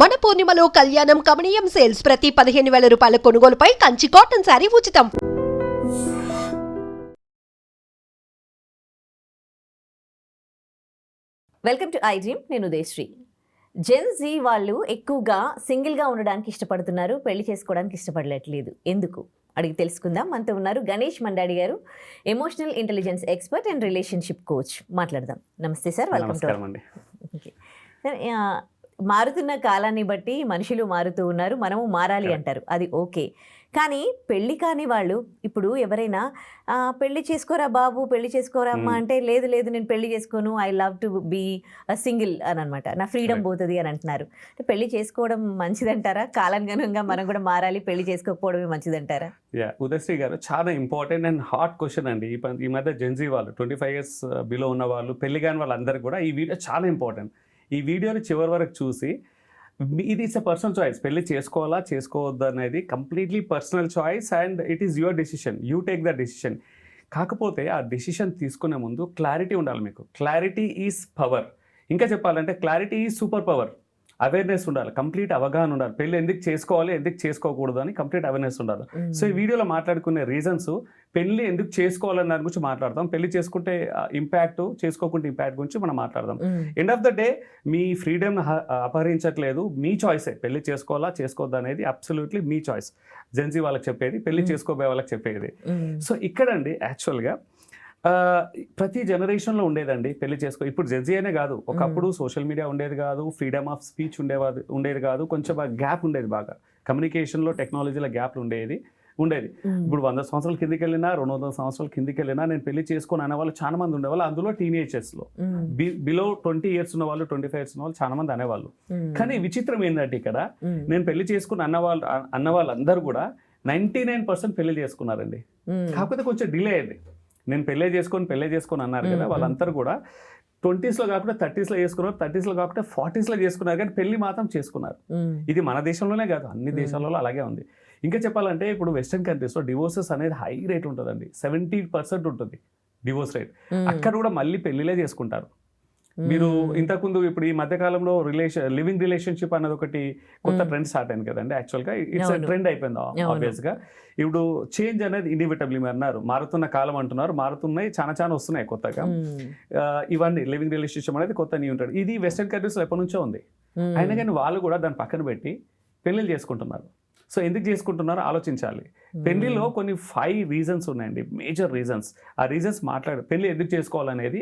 మన పూర్ణిమలో కళ్యాణం కమనీయం సేల్స్ ప్రతి పదిహేను వేల రూపాయల కొనుగోలుపై కంచి కాటన్ శారీ ఉచితం. వెల్కమ్ టు ఐ డ్రీమ్ నేను ఉదయశ్రీ. జెన్ జీ వాళ్ళు ఎక్కువగా సింగిల్గా ఉండడానికి ఇష్టపడుతున్నారు పెళ్ళి చేసుకోవడానికి ఇష్టపడట్లేదు. ఎందుకు? అడిగి తెలుసుకుందాం. మనతో ఉన్నారు Ganesh Mandadi garu emotional intelligence expert and relationship coach మాట్లాడదాం. నమస్తే సార్ వెల్కమ్ టు నమస్కారం అండి. ఓకే సార్ మారుతున్న కాలాన్ని బట్టి మనుషులు మారుతూ ఉన్నారు మనము మారాలి. అంటారు. అది ఓకే. కానీ పెళ్ళి కాని వాళ్ళు ఇప్పుడు ఎవరైనా పెళ్ళి చేసుకోరా బాబు పెళ్ళి చేసుకోరా అమ్మా Hmm. అంటే లేదు లేదు నేను పెళ్ళి చేసుకోను I love to be single అని అనమాట నా ఫ్రీడమ్. పోతుంది అని అంటున్నారు. అంటే పెళ్ళి చేసుకోవడం మంచిదంటారా? కాలానుగుణంగా మనం కూడా మారాలి పెళ్ళి చేసుకోకపోవడమే మంచిదంటారా? యా ఉదయశ్రీ గారు చాలా ఇంపార్టెంట్ అండ్ హాట్ క్వశ్చన్ అండి. ఈ మధ్య జెన్జీ వాళ్ళు ట్వంటీ ఫైవ్ ఇయర్స్ బిలో ఉన్న వాళ్ళు పెళ్ళి కాని వాళ్ళందరికీ కూడా ఈ వీడియో చాలా ఇంపార్టెంట్. ఈ వీడియోని చివరి వరకు చూసి ఇది ఇట్స్ ఎ పర్సనల్ చాయిస్ పెళ్ళి చేసుకోవాలా చేసుకోవద్దు అనేది completely personal choice and it is your decision you take the decision కాకపోతే ఆ డెసిషన్ తీసుకునే ముందు క్లారిటీ ఉండాలి మీకు. క్లారిటీ ఈజ్ పవర్ ఇంకా చెప్పాలంటే clarity is super power awareness ఉండాలి. కంప్లీట్ అవగాహన ఉండాలి. పెళ్ళి ఎందుకు చేసుకోవాలి ఎందుకు చేసుకోకూడదు అని కంప్లీట్ అవేర్నెస్ ఉండాలి. సో ఈ వీడియోలో మాట్లాడుకునే రీజన్స్ పెళ్ళి ఎందుకు చేసుకోవాలని దాని గురించి మాట్లాడదాం. పెళ్ళి చేసుకుంటే ఇంపాక్ట్ చేసుకోకుంటే ఇంపాక్ట్ గురించి మనం మాట్లాడదాం. ఎండ్ ఆఫ్ ద డే మీ ఫ్రీడమ్ అపహరించట్లేదు. మీ చాయిసే పెళ్ళి చేసుకోవాలా చేసుకోవద్దు అనేది అబ్సల్యూట్లీ మీ చాయిస్ జెన్సీ వాళ్ళకి చెప్పేది పెళ్ళి. చేసుకోబోయే వాళ్ళకి చెప్పేది. సో ఇక్కడండి యాక్చువల్గా ప్రతి జనరేషన్లో ఉండేదండి. పెళ్ళి చేసుకో ఇప్పుడు జెన్సీ అనే కాదు. ఒకప్పుడు సోషల్ మీడియా ఉండేది కాదు. ఫ్రీడమ్ ఆఫ్ స్పీచ్ ఉండేవాది ఉండేది కాదు. కొంచెం గ్యాప్ ఉండేది బాగా. కమ్యూనికేషన్లో టెక్నాలజీలో గ్యాప్లు ఉండేది ఉండేది. ఇప్పుడు వంద సంవత్సరాల కిందికి వెళ్ళినా రెండు వందల సంవత్సరాల కిందికి వెళ్ళినా నేను పెళ్ళి చేసుకొని అనే వాళ్ళు చాలా మంది ఉండేవాళ్ళు. అందులో టీనేజర్స్లో. బి బిలో ట్వంటీ ఇయర్స్ ఉన్న వాళ్ళు ట్వంటీ ఫైవ్ ఇయర్స్ ఉన్న వాళ్ళు చాలా మంది అనేవాళ్ళు. కానీ విచిత్రం ఏంటంటే ఇక్కడ. నేను పెళ్ళి చేసుకుని అన్న వాళ్ళు అన్న వాళ్ళందరూ కూడా నైంటీ నైన్ పర్సెంట్ పెళ్ళి చేసుకున్నారండి. కాకపోతే కొంచెం డిలే అయింది. నేను పెళ్ళే చేసుకొని పెళ్ళే చేసుకొని అన్నారు కదా. వాళ్ళందరూ కూడా ట్వంటీస్లో కాకుండా థర్టీస్లో చేసుకున్నారు థర్టీస్లో కాకుండా ఫార్టీస్లో చేసుకున్నారు కానీ పెళ్ళి మాత్రం చేసుకున్నారు. ఇది మన దేశంలోనే కాదు అన్ని. దేశాలలో అలాగే ఉంది ఇంకా చెప్పాలంటే ఇప్పుడు వెస్టర్న్ కంట్రీస్లో డివోర్సెస్ అనేది హై రేట్ ఉంటుందండి సెవెంటీ పర్సెంట్ ఉంటుంది డివోర్స్ రేట్. అక్కడ కూడా మళ్ళీ పెళ్ళిలే చేసుకుంటారు మీరు. ఇంతకుముందు ఇప్పుడు ఈ మధ్య కాలంలో రిలేషన్ లివింగ్ రిలేషన్షిప్ అనేది ఒకటి కొత్త. ట్రెండ్ స్టార్ట్ అయింది కదండి యాక్చువల్గా ఇట్స్ అవును. ట్రెండ్ అయిపోయింది అవును. ఆబ్వియస్గా ఇప్పుడు చేంజ్ అనేది ఇన్విటబుల్ మీరు అన్నారు మారుతున్న కాలం అంటున్నారు మారుతున్నాయి చాలా చాలా వస్తున్నాయి కొత్తగా ఇవన్నీ లివింగ్ రిలేషన్షిప్ అనేది కొత్త న్యూ ఉంటుంది ఇది వెస్టర్న్ కంట్రీస్లో ఎప్పటి నుంచో ఉంది. అయినా కానీ వాళ్ళు కూడా దాన్ని పక్కన పెట్టి పెళ్ళిళ్ళు చేసుకుంటున్నారు సో ఎందుకు చేసుకుంటున్నారో ఆలోచించాలి. పెళ్ళిలో కొన్ని ఫైవ్ రీజన్స్ ఉన్నాయండి మేజర్ రీజన్స్ ఆ రీజన్స్ మాట్లాడు పెళ్ళి ఎందుకు చేసుకోవాలనేది.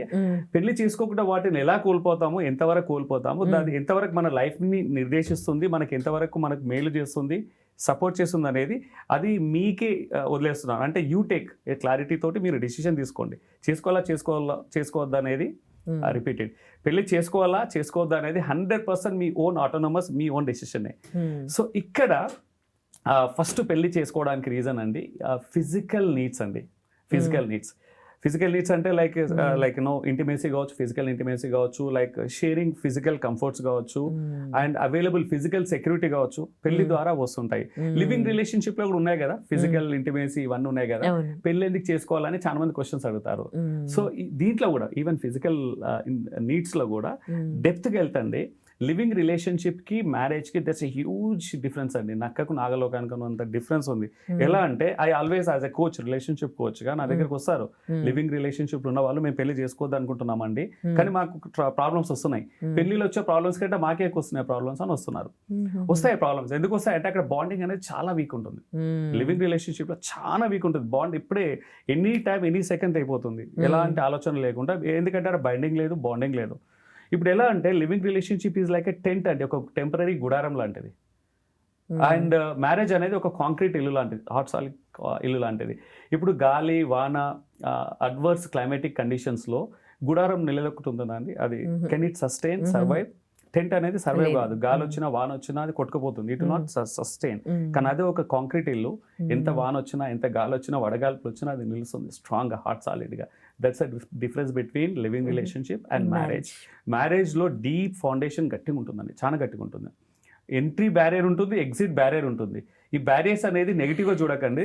పెళ్ళి చేసుకోకుండా వాటిని ఎలా కోల్పోతాము ఎంతవరకు కోల్పోతాము. దాన్ని ఎంతవరకు మన లైఫ్ని నిర్దేశిస్తుంది మనకి ఎంతవరకు మనకు మేలు చేస్తుంది సపోర్ట్ చేస్తుంది అనేది అది మీకే వదిలేస్తున్నాను అంటే యూ టేక్ ఏ క్లారిటీ తోటి మీరు డిసిషన్ తీసుకోండి చేసుకోవాలా చేసుకోవాలా చేసుకోవద్దా అనేది. రిపీటెడ్ పెళ్ళి చేసుకోవాలా చేసుకోవద్దా అనేది హండ్రెడ్ పర్సెంట్ మీ ఓన్ ఆటోనమస్ మీ ఓన్ డెసిషనే. సో ఇక్కడ ఫస్ట్ పెళ్ళి చేసుకోవడానికి రీజన్ అండి ఫిజికల్ నీడ్స్ అండి ఫిజికల్ నీడ్స్ ఫిజికల్ నీడ్స్ అంటే లైక్. లైక్ నో ఇంటిమేసీ కావచ్చు ఫిజికల్ ఇంటిమేసీ కావచ్చు లైక్ షేరింగ్ ఫిజికల్ కంఫర్ట్స్ కావచ్చు Hmm. And available physical security కావచ్చు పెళ్ళి Mm. ద్వారా వస్తుంటాయి Hmm. లివింగ్ రిలేషన్షిప్లో కూడా ఉన్నాయి కదా ఫిజికల్ ఇంటిమేసీ ఇవన్నీ ఉన్నాయి కదా పెళ్ళి ఎందుకు చేసుకోవాలని చాలా మంది క్వశ్చన్స్ అడుగుతారు Hmm. సో దీంట్లో కూడా ఈవెన్ ఫిజికల్ నీడ్స్లో కూడా Hmm. డెప్త్కి వెళ్తండి లివింగ్ రిలేషన్షిప్కి మ్యారేజ్కి దట్స్ ఎ హ్యూజ్ డిఫరెన్స్ అండి. నక్కకు నాగలోకానికి అంత డిఫరెన్స్ ఉంది. ఎలా అంటే I always as a coach relationship కోచ్గా నా దగ్గరికి వస్తారు. లివింగ్ రిలేషన్షిప్ ఉన్న వాళ్ళు మేము పెళ్ళి చేసుకోవద్దు అనుకుంటున్నామండి. కానీ మాకు ప్రాబ్లమ్స్ వస్తున్నాయి. పెళ్ళిలో వచ్చే ప్రాబ్లమ్స్ కంటే మాకే ఎక్కువ వస్తున్నాయి ప్రాబ్లమ్స్ అని వస్తున్నారు. వస్తాయి ప్రాబ్లమ్స్. ఎందుకు వస్తాయి అంటే అక్కడ బాండింగ్ అనేది చాలా వీక్ ఉంటుంది. లివింగ్ రిలేషన్షిప్లో చాలా వీక్ ఉంటుంది. బాండ్ ఇప్పుడే ఎనీ టైం ఎనీ సెకండ్ అయిపోతుంది. ఎలాంటి ఆలోచన లేకుండా ఎందుకంటే అక్కడ బైండింగ్ లేదు బాండింగ్ లేదు. ఇప్పుడు ఎలా అంటే living relationship is like a tent అండి ఒక టెంపరీ గుడారం లాంటిది Hmm. అండ్ మ్యారేజ్ అనేది ఒక కాంక్రీట్ ఇల్లు లాంటిది హాట్ సాలిడ్ ఇల్లు లాంటిది ఇప్పుడు గాలి వాన అడ్వర్స్ క్లైమేటిక్ కండిషన్స్లో గుడారం నిలదొక్కుంటుందా అండి అది. Can it sustain. Survive tent అనేది సర్వైవ్. కాదు గాలి Mhm. వచ్చినా వాన వచ్చినా అది కొట్టుకుపోతుంది ఇట్. Not sustain Hmm. కానీ అదే ఒక కాంక్రీట్ ఇల్లు ఎంత Hmm. వాన వచ్చినా ఎంత గాలి వచ్చినా వడగాల్పులు వచ్చినా అది నిలుస్తుంది స్ట్రాంగ్ హార్ట్ సాలిడ్గా that's a difference between living. Relationship and marriage మ్యారేజ్లో deep foundation గట్టిగా ఉంటుందండి. చాలా గట్టిగా ఉంటుంది. ఎంట్రీ బ్యారియర్ ఉంటుంది ఎగ్జిట్ బ్యారియర్ ఉంటుంది. ఈ బ్యారియర్స్ అనేది నెగిటివ్గా చూడకండి.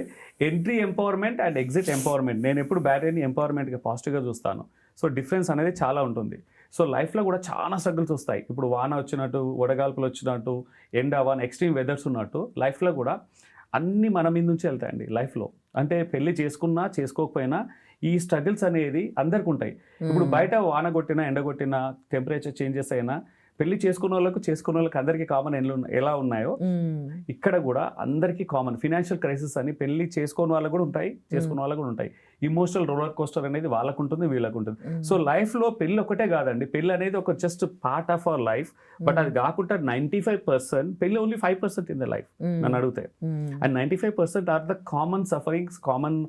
Entry empowerment and exit empowerment నేను ఎప్పుడు బ్యారియర్ని ఎంపవర్మెంట్గా పాజిటివ్గా చూస్తాను. సో డిఫరెన్స్ అనేది చాలా ఉంటుంది. సో లైఫ్లో కూడా చాలా స్ట్రగుల్స్ వస్తాయి. ఇప్పుడు వాన వచ్చినట్టు వడగాల్పులు వచ్చినట్టు ఎండ వాన ఎక్స్ట్రీమ్ వెదర్స్ ఉన్నట్టు లైఫ్లో కూడా అన్నీ మన మీద నుంచి వెళ్తాయండి లైఫ్లో అంటే పెళ్ళి చేసుకున్నా చేసుకోకపోయినా ఈ స్ట్రగుల్స్ అనేది అందరికి ఉంటాయి. ఇప్పుడు బయట వాన కొట్టినా ఎండ కొట్టినా టెంపరేచర్ చేంజెస్ అయినా పెళ్ళి చేసుకున్న వాళ్ళకు చేసుకున్న వాళ్ళకి అందరికీ కామన్ ఎలా ఉన్నాయో ఇక్కడ కూడా అందరికీ కామన్ ఫినాన్షియల్ క్రైసిస్ అని పెళ్ళి చేసుకోని వాళ్ళకు కూడా ఉంటాయి చేసుకున్న వాళ్ళకు కూడా ఉంటాయి. ఇమోషనల్ రోలర్ కోస్టర్ అనేది వాళ్ళకు ఉంటుంది వీళ్ళకు ఉంటుంది. సో లైఫ్లో పెళ్ళి ఒకటే కాదండి. పెళ్ళి అనేది ఒక just part of our life but అది కాకుండా నైంటీ ఫైవ్ పర్సెంట్ పెళ్ళి only five percent in the life నన్ను అడిగితే. And ninety five percent are the common sufferings common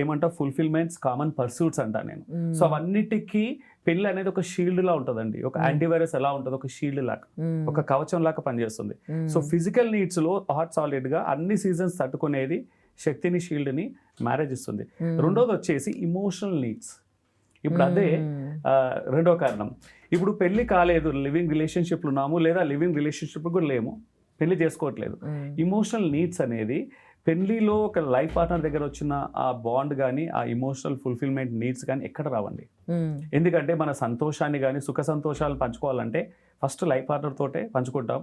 ఏమంటా ఫుల్ఫిల్మెంట్స్ కామన్ పర్సూట్స్ అంటా నేను. సో అవన్నిటికీ పెళ్ళి అనేది ఒక షీల్డ్ లా ఉంటుందండి. ఒక. యాంటీవైరస్ ఎలా ఉంటుంది? ఒక షీల్డ్ లాగా. ఒక కవచం లాగా పనిచేస్తుంది. సో ఫిజికల్ నీడ్స్లో హాట్ సాలిడ్గా అన్ని సీజన్స్ తట్టుకునేది శక్తిని షీల్డ్ని మ్యారేజ్ ఇస్తుంది రెండోది వచ్చేసి ఇమోషనల్ నీడ్స్ ఇప్పుడు అదే రెండో కారణం. ఇప్పుడు పెళ్ళి కాలేదు లివింగ్ రిలేషన్షిప్లు ఉన్నాము లేదా లివింగ్ రిలేషన్షిప్ కూడా లేము. పెళ్ళి చేసుకోవట్లేదు. ఇమోషనల్ నీడ్స్ అనేది పెళ్ళిలో ఒక లైఫ్ పార్ట్నర్ దగ్గర వచ్చిన ఆ బాండ్ కానీ ఆ ఇమోషనల్ ఫుల్ఫిల్మెంట్ నీడ్స్ కానీ ఎక్కడ రావండి? ఎందుకంటే మన సంతోషాన్ని కానీ సుఖ సంతోషాలు పంచుకోవాలంటే ఫస్ట్ లైఫ్ పార్ట్నర్ తోటే పంచుకుంటాం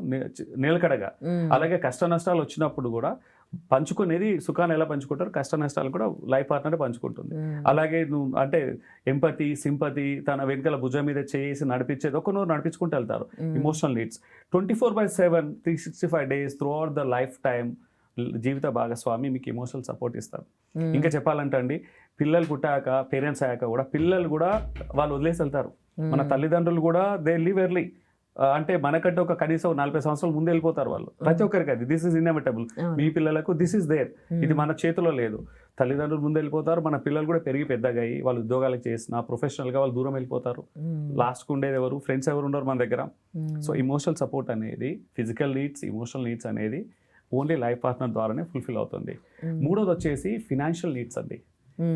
నిలకడగా. అలాగే కష్ట నష్టాలు వచ్చినప్పుడు కూడా పంచుకునేది సుఖాన్ని ఎలా పంచుకుంటారు కష్ట నష్టాలు కూడా లైఫ్ పార్ట్నర్ పంచుకుంటుంది. అలాగే నువ్వు అంటే ఎంపతి సింపతి తన వెనుకల భుజం మీద చేసి నడిపించేది ఒక నూరు నడిపించుకుంటూ వెళ్తారు emotional needs twenty four by seven three sixty five days throughout the lifetime జీవిత భాగస్వామి మీకు ఎమోషనల్ సపోర్ట్ ఇస్తారు. ఇంకా చెప్పాలంటే అండి పిల్లలు పుట్టాక పేరెంట్స్ అయ్యాక కూడా పిల్లలు కూడా వాళ్ళు వదిలేసి వెళ్తారు. మన తల్లిదండ్రులు కూడా దే లివ్ ఎర్లీ అంటే మనకంటే ఒక కనీసం నలభై సంవత్సరాల ముందు వెళ్ళిపోతారు వాళ్ళు. ప్రతి ఒక్కరికి అది. దిస్ ఇస్ ఇన్ఎవిటబుల్ మీ పిల్లలకు దిస్ ఇస్ దేర్ ఇది మన చేతిలో లేదు. తల్లిదండ్రులు ముందు వెళ్ళిపోతారు మన పిల్లలు కూడా పెరిగి పెద్దగా అయ్యి వాళ్ళు ఉద్యోగాలు చేసిన ప్రొఫెషనల్గా వాళ్ళు దూరం వెళ్ళిపోతారు. లాస్ట్కి ఉండేది ఎవరు? ఫ్రెండ్స్ ఎవరు ఉండరు మన దగ్గర. సో ఇమోషనల్ సపోర్ట్ అనేది ఫిజికల్ నీడ్స్ ఇమోషనల్ నీడ్స్ అనేది ఓన్లీ లైఫ్ పార్ట్నర్ ద్వారానే ఫుల్ఫిల్ అవుతుంది. మూడోది వచ్చేసి ఫినాన్షియల్ నీడ్స్ అండి.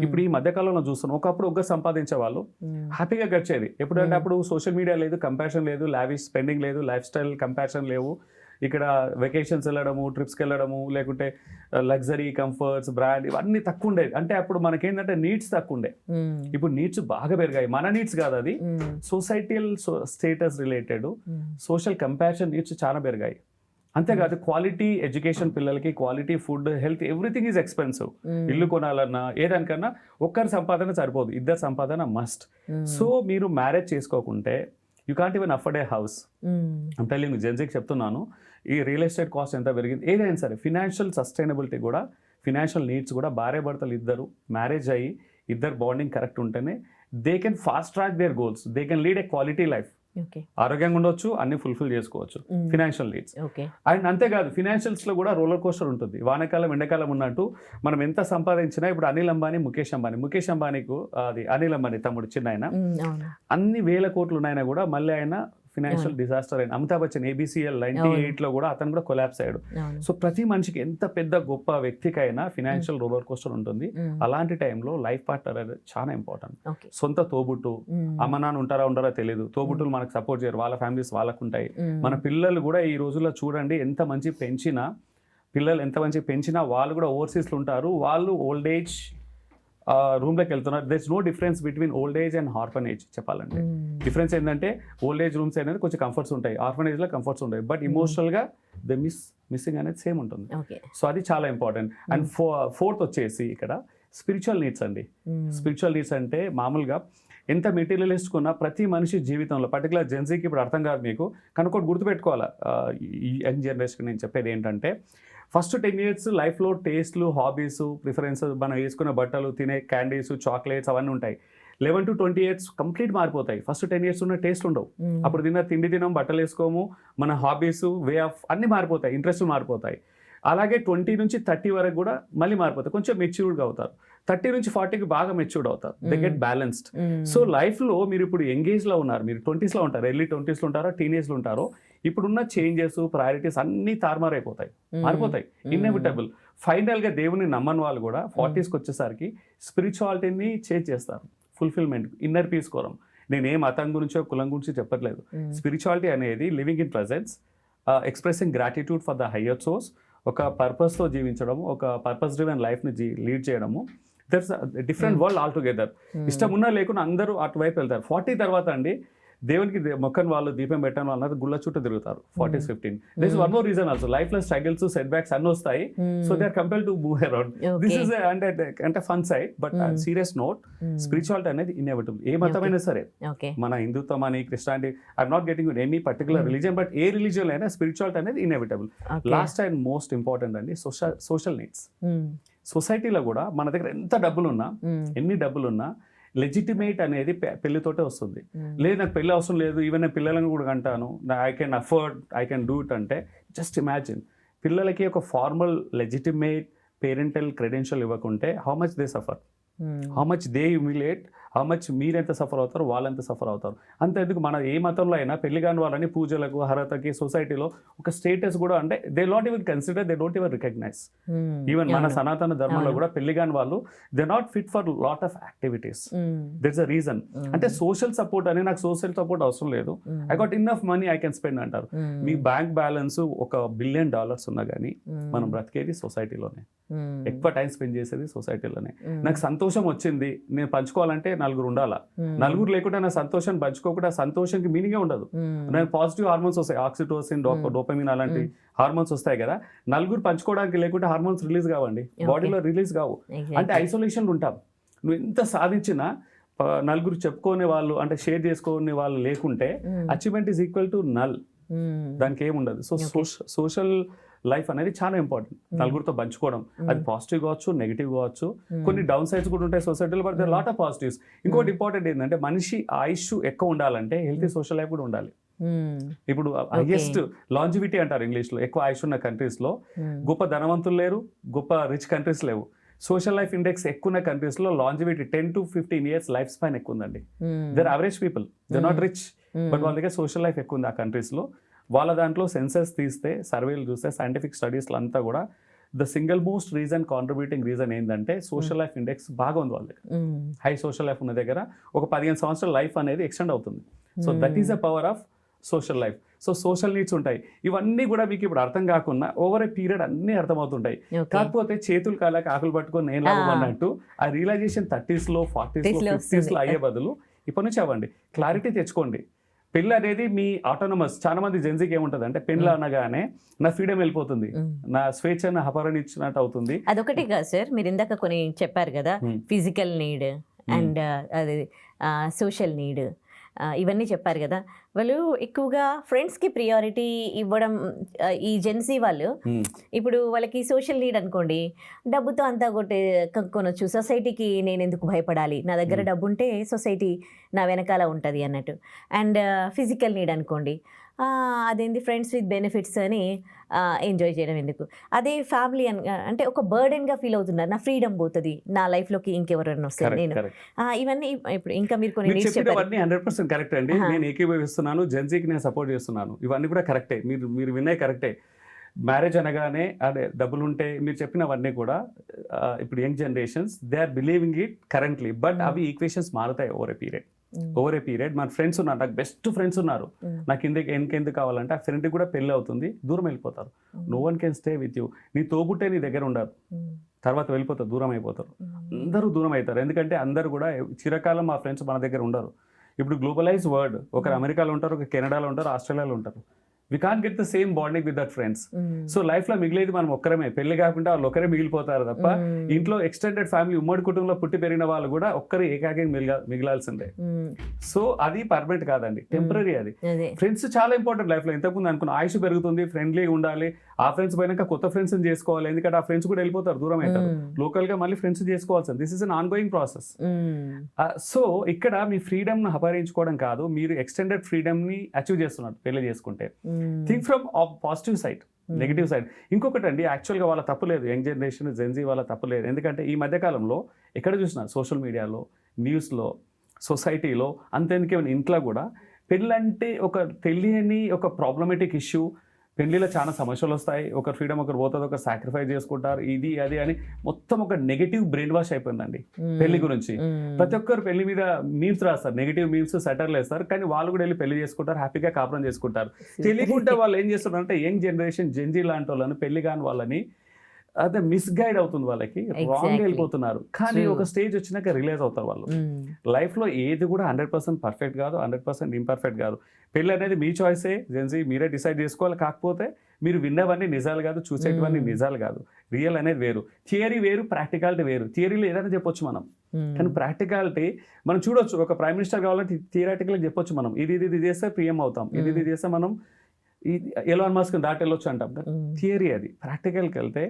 ఇప్పుడు ఈ మధ్యకాలంలో చూస్తున్నాం ఒకప్పుడు ఒక్క సంపాదించే వాళ్ళు హ్యాపీగా గడిచేది. ఎప్పుడంటే. అప్పుడు సోషల్ మీడియా లేదు కంపారిజన్ లేదు లావిష్ స్పెండింగ్ లేదు లైఫ్ స్టైల్ కంపారిజన్ లేవు. ఇక్కడ వెకేషన్స్ వెళ్ళడము ట్రిప్స్కి వెళ్ళడము లేకుంటే లగ్జరీ కంఫర్ట్స్ బ్రాండ్ ఇవన్నీ తక్కువ ఉండేది అంటే అప్పుడు మనకేంటంటే నీడ్స్ తక్కువ ఉండే ఇప్పుడు నీడ్స్ బాగా పెరిగాయి. మన నీడ్స్ కాదు అది. Societal status related social comparison needs చాలా పెరిగాయి. అంతేకాదు క్వాలిటీ ఎడ్యుకేషన్ పిల్లలకి quality food health everything is expensive. ఇల్లు కొనాలన్నా ఏదానికన్నా ఒక్కరి సంపాదన సరిపోదు ఇద్దరు సంపాదన మస్ట్. సో మీరు marriage చేసుకోకుంటే you can't even afford a house telling జెన్సీకి చెప్తున్నాను ఈ రియల్ ఎస్టేట్ కాస్ట్ ఎంత పెరిగింది? ఏదైనా సరే ఫినాన్షియల్ సస్టైనబిలిటీ కూడా ఫినాన్షియల్ నీడ్స్ కూడా భార్య భర్తలు ఇద్దరు మ్యారేజ్ అయ్యి ఇద్దరు బాండింగ్ కరెక్ట్ ఉంటేనే they can fast track their goals they can lead a quality life ఆరోగ్యంగా ఉండొచ్చు అన్ని ఫుల్ఫిల్ చేసుకోవచ్చు. ఫినాన్షియల్ నీడ్స్ అండ్ అంతేకాదు ఫినాన్షియల్స్లో కూడా రోలర్ కోస్టర్ ఉంటుంది. వానాకాలం ఎండాకాలం ఉన్నట్టు మనం ఎంత సంపాదించినా ఇప్పుడు అనిల్ అంబానీ ముఖేష్ అంబానీ. ముఖేష్ అంబానీకు అది అనిల్ అంబానీ తమ్ముడు చిన్న ఆయన అన్ని వేల కోట్లు ఉన్నాయన కూడా మళ్ళీ ఆయన ఫినాన్షియల్ డిజాస్టర్ అయిన అమితాబ్ బచ్చన్ ఏబిసిఎల్ నైన్టీ అవును. ఎయిట్లో కూడా అతను కూడా కొలాప్స్ అయ్యాడు. సో ప్రతి మనిషికి ఎంత పెద్ద గొప్ప వ్యక్తికైనా ఫినాన్షియల్ రోలర్ కోస్టర్ ఉంటుంది. అలాంటి టైంలో లైఫ్ పార్ట్నర్ అనేది చాలా ఇంపార్టెంట్. సొంత తోబుట్టు. అమ్మ నాన్న ఉంటారా ఉండరా తెలియదు తోబుట్టులు మనకు సపోర్ట్ చేయరు. వాళ్ళ ఫ్యామిలీస్ వాళ్ళకు ఉంటాయి. మన పిల్లలు కూడా ఈ రోజుల్లో చూడండి ఎంత మంచి పెంచినా పిల్లలు ఎంత మంచి పెంచినా వాళ్ళు కూడా ఓవర్సీస్లో ఉంటారు. వాళ్ళు ఓల్డ్ ఏజ్ రూమ్లోకి వెళ్తున్నారు there is no difference between old age and orphan age చెప్పాలంటే. డిఫరెన్స్ ఏంటంటే ఓల్డ్ ఏజ్ రూమ్స్ అనేది కొంచెం కంఫర్ట్స్ ఉంటాయి. ఆర్ఫన్ ఏజ్లో కంఫర్ట్స్ ఉంటాయి బట్ ఇమోషనల్గా ద మిస్ మిస్సింగ్ అనేది సేమ్ ఉంటుంది. సో అది చాలా ఇంపార్టెంట్ అండ్ ఫో ఫోర్త్ వచ్చేసి ఇక్కడ స్పిరిచువల్ నీడ్స్ అండి. స్పిరిచువల్ నీడ్స్ అంటే మామూలుగా ఎంత మెటీరియలిస్ట్ ఉన్నా ప్రతి మనిషి జీవితంలో పర్టికులర్ జెన్సీకి ఇప్పుడు అర్థం కాదు మీకు. కానీ ఒకటి గుర్తుపెట్టుకోవాలా? యంగ్ జనరేషన్ నేను చెప్పేది ఏంటంటే ఫస్ట్ టెన్ ఇయర్స్ లైఫ్లో టేస్ట్లు హాబీస్ ప్రిఫరెన్సెస్ మనం వేసుకునే బట్టలు తినే క్యాండీస్ చాక్లెట్స్ అవన్నీ ఉంటాయి. Eleven to twenty years complete మారిపోతాయి. ఫస్ట్ టెన్ ఇయర్స్ ఉన్న టేస్ట్ ఉండవు. అప్పుడు తిన్న తిండి తినం బట్టలు వేసుకోము మన హాబీస్ వే ఆఫ్ అన్ని మారిపోతాయి ఇంట్రెస్ట్ మారిపోతాయి. అలాగే ట్వంటీ నుంచి థర్టీ వరకు కూడా మళ్ళీ మారిపోతాయి. కొంచెం మెచ్యూర్డ్గా అవుతారు. థర్టీ నుంచి ఫార్టీకి బాగా మెచ్యూర్డ్ అవుతారు. They get. బ్యాలెన్స్డ్. సో లైఫ్లో మీరు ఇప్పుడు ఎంగేజ్లో ఉన్నారు. మీరు ట్వంటీస్లో ఉంటారు? ఎర్లీ ట్వంటీస్లో ఉంటారో? టీనేజ్లో ఉంటారో? ఇప్పుడున్న చేంజెస్ ప్రయారిటీస్ అన్నీ తారుమారైపోతాయి Mm. మారిపోతాయి. ఇన్ఎవిటబుల్ ఫైనల్గా దేవుని నమ్మని వాళ్ళు కూడా ఫార్టీస్కి వచ్చేసరికి స్పిరిచువాలిటీని చేంజ్ చేస్తారు ఫుల్ఫిల్మెంట్ ఇన్నర్ పీస్ కోరం నేను ఏ మతం గురించో కులం గురించి చెప్పట్లేదు. స్పిరిచువాలిటీ అనేది living in presence expressing gratitude for the higher source ఒక పర్పస్తో జీవించడం ఒక పర్పస్ డ్రివెన్ లైఫ్ని జీ లీడ్ చేయడము దట్స్ డిఫరెంట్. World altogether. ఇష్టం ఉన్నా లేకుండా అందరూ అటువైపు వెళ్తారు ఫార్టీ తర్వాత అండి దేవునికి మొక్కని వాళ్ళు దీపం పెట్టని వాళ్ళు అన్నారు గుళ్ళ చుట్టూ తిరుగుతారు. Forties fifteen. This one more reason also లైఫ్లో స్ట్రగల్స్ సెట్ బ్యాక్స్ అన్ని వస్తాయి so they are compare to move around this is అంటే అంటే fun side but. Serious note spirituality అనేది ఇన్ఎవిటబుల్ ఏ మతమైనా సరే మన హిందుత్వం అని Christianity I'm not getting any particular. Religion but A religion అయినా స్పిరిచువాలిటీ అనేది inevitable last and most important అండి సోషల్ సోషల్ నీడ్స్ సొసైటీలో కూడా మన దగ్గర ఎంత డబ్బులు ఉన్నా ఎన్ని డబ్బులు ఉన్నా లెజిటిమేట్ అనేది పెళ్ళితోటే వస్తుంది. లేదు నాకు పెళ్ళి అవసరం లేదు ఈవెన్ నేను పిల్లలను కూడా కంటాను I can afford I can do it అంటే జస్ట్ ఇమాజిన్ పిల్లలకి ఒక ఫార్మల్ లెజిటిమేట్ పేరెంటల్ క్రెడెన్షియల్ ఇవ్వకుంటే how much they suffer how much they humiliate how much మీరెంత సఫర్ అవుతారు వాళ్ళెంత సఫర్ అవుతారు. అంతేందుకు మన ఏ మతంలో అయినా పెళ్ళి కాని వాళ్ళని పూజలకు హరతకి సొసైటీలో ఒక స్టేటస్ కూడా అంటే they not even consider they don't even recognise even మన సనాతన ధర్మంలో. కూడా పెళ్ళి కాని వాళ్ళు they not fit for lot of activities that's a reason అంటే సోషల్ సపోర్ట్ అని నాకు సోషల్ సపోర్ట్ అవసరం లేదు. I got enough money I can spend అంటారు. మీ బ్యాంక్ బ్యాలెన్స్ ఒక బిలియన్ డాలర్స్ ఉన్నా కానీ మనం బ్రతికేది సొసైటీలోనే ఎక్కువ టైం స్పెండ్ చేసేది సొసైటీలోనే నాకు సంతోషం వచ్చింది. నేను పంచుకోవాలంటే నలుగురు ఉండాలా? నలుగురు లేకుండా నా సంతోషం పంచుకోకుండా సంతోషంకి మీనింగే ఉండదు. నాకు పాజిటివ్ హార్మోన్స్ వస్తాయి. ఆక్సిటోసిన్ డోప. డోపమిన్ అలాంటి హార్మోన్స్ వస్తాయి కదా? నలుగురు పంచుకోవడానికి లేకుంటే హార్మోన్స్ రిలీజ్ కావండి. బాడీలో రిలీజ్ కావు. అంటే ఐసోలేషన్ ఉంటాం. నువ్వు ఎంత సాధించినా నలుగురు చెప్పుకునే వాళ్ళు అంటే షేర్ చేసుకునే వాళ్ళు లేకుంటే achievement is equal to null. దానికి ఏముండదు సో. సోషల్ లైఫ్ అనేది చాలా ఇంపార్టెంట్. నలుగురితో పంచుకోవడం. అది పాజిటివ్ కావచ్చు నెగిటివ్ కావచ్చు. కొన్ని డౌన్ సైడ్స్ కూడా ఉంటాయి. సొసైటీలో but there lot of positives ఇంకోటి ఇంపార్టెంట్ ఏంటంటే మనిషి ఆయుష్ ఎక్కువ ఉండాలంటే హెల్తీ సోషల్ లైఫ్ కూడా ఉండాలి. ఇప్పుడు హైయెస్ట్ లాంజివిటీ అంటారు ఇంగ్లీష్లో. ఎక్కువ ఆయుష్ ఉన్న కంట్రీస్లో గొప్ప ధనవంతులు లేరు గొప్ప రిచ్ కంట్రీస్ లేవు. సోషల్ లైఫ్ ఇండెక్స్ ఎక్కువ ఉన్న కంట్రీస్లో longevity ten to fifteen years lifespan ఎక్కువ ఉందండి. There average people they not rich but వాళ్ళ దగ్గర సోషల్ లైఫ్ ఎక్కువ ఉంది ఆ కంట్రీస్లో వాళ్ళ దాంట్లో సెన్సెస్ తీస్తే సర్వేలు చూస్తే సైంటిఫిక్ స్టడీస్లో అంతా కూడా the single most reason contributing reason ఏంటంటే సోషల్ లైఫ్ ఇండెక్స్ బాగా ఉంది వాళ్ళ దగ్గర. హై సోషల్ లైఫ్ ఉన్న దగ్గర ఒక పదిహేను సంవత్సరాల లైఫ్ అనేది ఎక్స్టెండ్ అవుతుంది. So that is the power of social life so social needs ఉంటాయి. ఇవన్నీ కూడా మీకు ఇప్పుడు అర్థం కాకుండా ఓవర్ ఏ పీరియడ్ అన్నీ అర్థమవుతుంటాయి. కాకపోతే చేతులు కాళ్ళకి ఆకులు పట్టుకొని నేను ఆ. అన్నట్టు ఆ రియలైజేషన్ థర్టీస్లో ఫార్టీస్ 30s లో ఫిఫ్టీస్లో. అయ్యే బదులు ఇప్పటి నుంచి అవ్వండి. క్లారిటీ తెచ్చుకోండి. పెళ్ళి అనేది మీ ఆటోనమస్ చాలా మంది జెన్సీకి ఏముంటుంది అంటే పెళ్ళి. అనగానే నా ఫ్రీడమ్ వెళ్ళిపోతుంది. నా స్వేచ్ఛను అపహరించినట్టు అవుతుంది. అదొకటి కాదు సార్ మీరు ఇందాక కొన్ని చెప్పారు కదా. ఫిజికల్ నీడ్ అండ్ అది సోషల్ నీడ్ ఇవన్నీ చెప్పారు కదా వాళ్ళు ఎక్కువగా ఫ్రెండ్స్కి ప్రియారిటీ ఇవ్వడం ఈ జెన్సీ వాళ్ళు. ఇప్పుడు వాళ్ళకి సోషల్ నీడ్ అనుకోండి డబ్బుతో అంతా కొట్టి కొనొచ్చు సొసైటీకి నేను ఎందుకు భయపడాలి నా దగ్గర. డబ్బు ఉంటే సొసైటీ నా వెనకాల ఉంటుంది అన్నట్టు అండ్ ఫిజికల్ నీడ్ అనుకోండి అదేంది ఫ్రెండ్స్ విత్ బెనిఫిట్స్ అని ఎంజాయ్ చేయడం ఎందుకు? అదే ఫ్యామిలీ అని అంటే ఒక బర్డెన్గా ఫీల్ అవుతున్నారు. నా ఫ్రీడమ్ పోతుంది. నా లైఫ్లోకి ఇంకెవరైనా వస్తారు నేను. ఇవన్నీ ఇప్పుడు ఇంకా మీరు కొన్ని హండ్రెడ్ పర్సెంట్ కరెక్ట్ అండి. నేను ఏకీభవిస్తున్నాను. జెన్సీకి నేను సపోర్ట్ చేస్తున్నాను. ఇవన్నీ కూడా కరెక్టే మీరు మీరు విన్నాయి కరెక్టే మ్యారేజ్ అనగానే అదే డబ్బులు ఉంటే మీరు చెప్పినవన్నీ కూడా ఇప్పుడు young generations they are believing it currently but. అవి ఈక్వేషన్స్ మారుతాయి over a period. Over a period మన ఫ్రెండ్స్ ఉన్నారు నాకు బెస్ట్ ఫ్రెండ్స్ ఉన్నారు. నాకు ఇందుకు ఎందుకెందుకు కావాలంటే ఆ ఫ్రెండ్కి కూడా పెళ్ళి అవుతుంది దూరం వెళ్ళిపోతారు. No one can stay with you నీ తోబుట్టే నీ దగ్గర ఉండరు. Mm. తర్వాత వెళ్ళిపోతారు దూరం అయిపోతారు. అందరూ దూరం అవుతారు. ఎందుకంటే అందరూ కూడా చిరకాలం మా ఫ్రెండ్స్ మన దగ్గర ఉండరు. ఇప్పుడు గ్లోబలైజ్ వరల్డ్ ఒకరు అమెరికాలో ఉంటారు ఒక కెనడాలో ఉంటారు ఆస్ట్రేలియాలో ఉంటారు. We can get the same bonding with that friends. So లైఫ్లో మిగిలేది మనం ఒక్కరమే. పెళ్ళి కాకుండా వాళ్ళు ఒకరే మిగిలిపోతారు తప్ప Mm. ఇంట్లో ఎక్స్టెండెడ్ ఫ్యామిలీ ఉమ్మడి కుటుంబంలో పుట్టి పెరిగిన వాళ్ళు కూడా ఒక్కరు ఏకాకి మిగిల మిగిలాల్సిందే. సో అది పర్మనెంట్ కాదండి. టెంపరీ అది. అదే. ఫ్రెండ్స్ చాలా ఇంపార్టెంట్ లైఫ్లో. ఇంతకుముందు అనుకున్న ఆయుష్ పెరుగుతుంది ఫ్రెండ్లీగా ఉండాలి ఆ ఫ్రెండ్స్ పోయినాక కొత్త ఫ్రెండ్స్ చేసుకోవాలి ఎందుకంటే ఆ ఫ్రెండ్స్ కూడా వెళ్ళిపోతారు దూరం అవుతారు. లోకల్గా మళ్ళీ ఫ్రెండ్స్ చేసుకోవాల్సింది this is an ongoing process. So ఇక్కడ మీ ఫ్రీడమ్ను అపహరించుకోవడం కాదు మీరు ఎక్స్టెండెడ్ ఫ్రీడమ్ని అచీవ్ చేస్తున్నారు పెళ్ళి చేసుకుంటే. Think from positive side. Negative side ఇంకొకటి అండి యాక్చువల్గా వాళ్ళ తప్పు లేదు యంగ్ జనరేషన్ జెన్జీ వాళ్ళ తప్పు లేదు ఎందుకంటే ఈ మధ్యకాలంలో ఎక్కడ చూసినా సోషల్ మీడియాలో న్యూస్లో సొసైటీలో అంతెందుకే ఇంట్లో కూడా పెళ్ళంటే ఒక తెలియని ఒక ప్రాబ్లమేటిక్ ఇష్యూ పెళ్ళిలో చాలా సమస్యలు వస్తాయి. ఒక ఫ్రీడమ్ ఒకరు పోతుంది ఒకరు సాక్రిఫైస్ చేసుకుంటారు. ఇది అది అని మొత్తం ఒక నెగిటివ్ బ్రెయిన్ వాష్ అయిపోయిందండి. పెళ్ళి గురించి. ప్రతి ఒక్కరు పెళ్ళి మీద మీమ్స్ రాస్తారు. నెగిటివ్ మీమ్స్ సెటర్లు వేస్తారు. కానీ వాళ్ళు కూడా వెళ్ళి పెళ్ళి చేసుకుంటారు హ్యాపీగా కాపురం చేసుకుంటారు. తెలియకుండా వాళ్ళు ఏం చేస్తున్నారు అంటే యంగ్ జనరేషన్ జెంజీ లాంటి వాళ్ళని పెళ్ళి కాని వాళ్ళని అదే మిస్గైడ్ అవుతుంది వాళ్ళకి రాంగ్. వెళ్ళిపోతున్నారు. కానీ. ఒక స్టేజ్ వచ్చినాక రిలైజ్ అవుతారు వాళ్ళు. మ్మ్. లైఫ్లో ఏది కూడా హండ్రెడ్ పర్సెంట్ పర్ఫెక్ట్ కాదు హండ్రెడ్ పర్సెంట్ ఇంపర్ఫెక్ట్ కాదు. పెళ్ళి అనేది మీ చాయిసే జెన్సీ మీరే డిసైడ్ చేసుకోవాలి. కాకపోతే మీరు విన్నవన్నీ నిజాలు కాదు చూసేటివన్నీ Hmm. నిజాలు కాదు. రియల్ అనేది వేరు. థియరీ వేరు ప్రాక్టికాలిటీ వేరు. థియరీలో ఏదైనా చెప్పొచ్చు మనం. మ్మ్. కానీ ప్రాక్టికాలిటీ మనం చూడొచ్చు. ఒక ప్రైమ్ మినిస్టర్ కావాలంటే థియరాటికల్ చెప్పొచ్చు మనం. ఇది ఇది ఇది చేస్తే పిఎం అవుతాం. ఇది ఇది చేస్తే మనం ఎలాన్ మాస్క్ దాటి వెళ్ళొచ్చు అంటాం. థియరీ అది. ప్రాక్టికల్కి వెళ్తే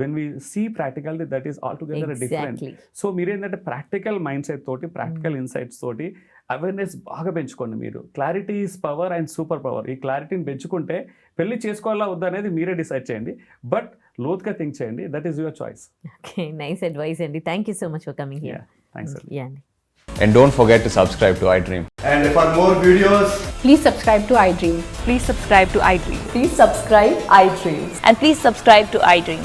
when we see practicality that is altogether different. So మీరు ఏంటంటే ప్రాక్టికల్ మైండ్ సెట్ తోటి ప్రాక్టికల్ Hmm. ఇన్సైట్స్ తోటి అవేర్నెస్ బాగా పెంచుకోండి మీరు clarity is power and superpower ఈ క్లారిటీని పెంచుకుంటే పెళ్ళి చేసుకోవాలా వద్దా అనేది మీరే డిసైడ్ చేయండి బట్ లోతుగా థింక్ చేయండి that is your choice okay nice advice అండి thank you so much for coming here thanks అండి And don't forget to subscribe to iDream. And for more videos, Please subscribe to iDream. Please subscribe to iDream. Please subscribe iDreams. And please subscribe to iDream.